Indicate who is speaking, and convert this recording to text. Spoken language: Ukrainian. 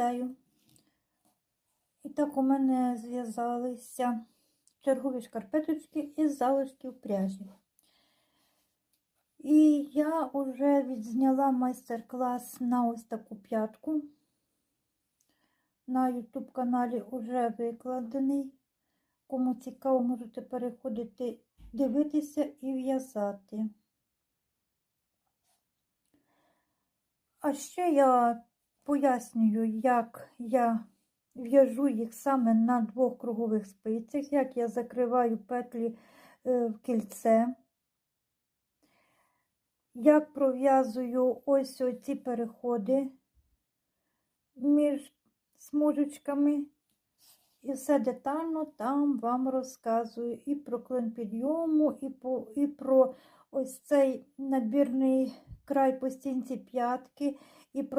Speaker 1: Вітаю! І так у мене зв'язалися чергові шкарпеточки із залишків пряжі. І я вже відзняла майстер-клас на ось таку п'ятку. На YouTube каналі вже викладений. Кому цікаво, можете переходити, дивитися і в'язати. А ще я пояснюю, як я в'яжу їх саме на двох кругових спицях, як я закриваю петлі е, в кільце, як пров'язую ось ці переходи між смужечками. І все детально там вам розказую і про клин підйому, і, по, і про ось цей набірний край по стінці п'ятки, і про